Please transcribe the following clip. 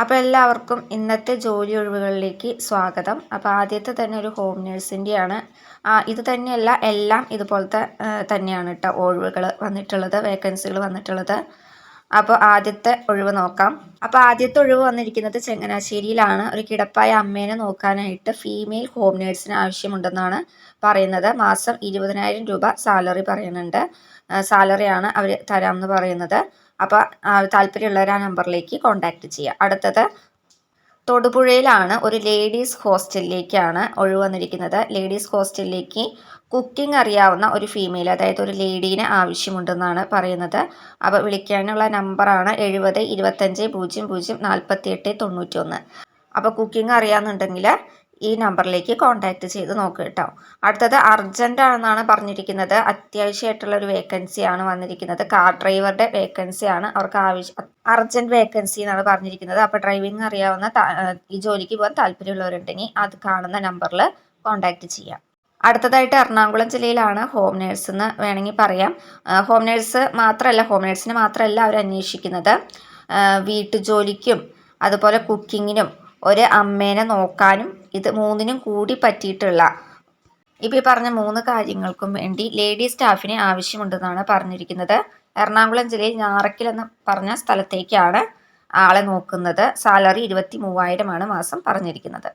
അപ്പോൾ എല്ലാവർക്കും ഇന്നത്തെ ജോലി ഒഴിവുകളിലേക്ക് സ്വാഗതം. അപ്പോൾ ആദ്യത്തെ തന്നെ ഒരു ഹോം നേഴ്സിന്റെയാണ് ഇത് തന്നെയല്ല എല്ലാം ഇതുപോലത്തെ തന്നെയാണ് കേട്ടോ ഒഴിവുകൾ വന്നിട്ടുള്ളത് വേക്കൻസികൾ വന്നിട്ടുള്ളത്. അപ്പോൾ ആദ്യത്തെ ഒഴിവ് നോക്കാം. അപ്പോൾ ആദ്യത്തെ ഒഴിവ് വന്നിരിക്കുന്നത് ചങ്ങനാശ്ശേരിയിലാണ്. ഒരു കിടപ്പായ അമ്മേനെ നോക്കാനായിട്ട് ഫീമെയിൽ ഹോം നേഴ്സിന് ആവശ്യമുണ്ടെന്നാണ് പറയുന്നത്. മാസം ഇരുപതിനായിരം രൂപ സാലറി പറയുന്നുണ്ട്. സാലറിയാണ് അവർ തരാമെന്ന് പറയുന്നത്. അപ്പോൾ താല്പര്യമുള്ളവർ ആ നമ്പറിലേക്ക് കോൺടാക്റ്റ് ചെയ്യുക അടുത്തത് തൊടുപുഴയിലാണ് ഒരു ലേഡീസ് ഹോസ്റ്റലിലേക്കാണ് ഒഴിവ് വന്നിരിക്കുന്നത് ലേഡീസ് ഹോസ്റ്റലിലേക്ക് കുക്കിംഗ് അറിയാവുന്ന ഒരു ഫീമെയിൽ അതായത് ഒരു ലേഡീനെ ആവശ്യമുണ്ടെന്നാണ് പറയുന്നത്. അപ്പോൾ വിളിക്കാനുള്ള നമ്പറാണ് എഴുപത് ഇരുപത്തഞ്ച് പൂജ്യം പൂജ്യം നാൽപ്പത്തി എട്ട് തൊണ്ണൂറ്റി ഒന്ന് അപ്പോൾ കുക്കിംഗ് അറിയാമെന്നുണ്ടെങ്കിൽ ഈ നമ്പറിലേക്ക് കോൺടാക്റ്റ് ചെയ്ത് നോക്കുക കേട്ടോ അടുത്തത് അർജന്റ് ആണെന്നാണ് പറഞ്ഞിരിക്കുന്നത്. അത്യാവശ്യമായിട്ടുള്ള ഒരു വേക്കൻസിയാണ് വന്നിരിക്കുന്നത്. കാർ ഡ്രൈവറുടെ വേക്കൻസിയാണ് അവർക്ക് ആവശ്യം. അർജന്റ് വേക്കൻസി എന്നാണ് പറഞ്ഞിരിക്കുന്നത്. അപ്പോൾ ഡ്രൈവിംഗ് അറിയാവുന്ന ഈ ജോലിക്ക് പോകാൻ താല്പര്യമുള്ളവരുണ്ടെങ്കിൽ അത് കാണുന്ന നമ്പറിൽ കോൺടാക്റ്റ് ചെയ്യാം. അടുത്തതായിട്ട് എറണാകുളം ജില്ലയിലാണ് ഹോം നേഴ്സ് എന്ന് വേണമെങ്കിൽ പറയാം. ഹോം നേഴ്സ് മാത്രമല്ല ഹോം നേഴ്സിന് മാത്രമല്ല അവർ അന്വേഷിക്കുന്നത് വീട്ടുജോലിക്കും അതുപോലെ കുക്കിങ്ങിനും ഒരു അമ്മേനെ നോക്കാനും ഇത് മൂന്നിനും കൂടി പറ്റിയിട്ടുള്ള ഇപ്പോൾ ഈ പറഞ്ഞ മൂന്ന് കാര്യങ്ങൾക്കും വേണ്ടി ലേഡി സ്റ്റാഫിനെ ആവശ്യമുണ്ടെന്നാണ് പറഞ്ഞിരിക്കുന്നത്. എറണാകുളം ജില്ലയിൽ ഞാറക്കിൽ എന്ന് പറഞ്ഞ സ്ഥലത്തേക്കാണ് ആളെ നോക്കുന്നത്. സാലറി ഇരുപത്തി മൂവായിരമാണ് മാസം പറഞ്ഞിരിക്കുന്നത്.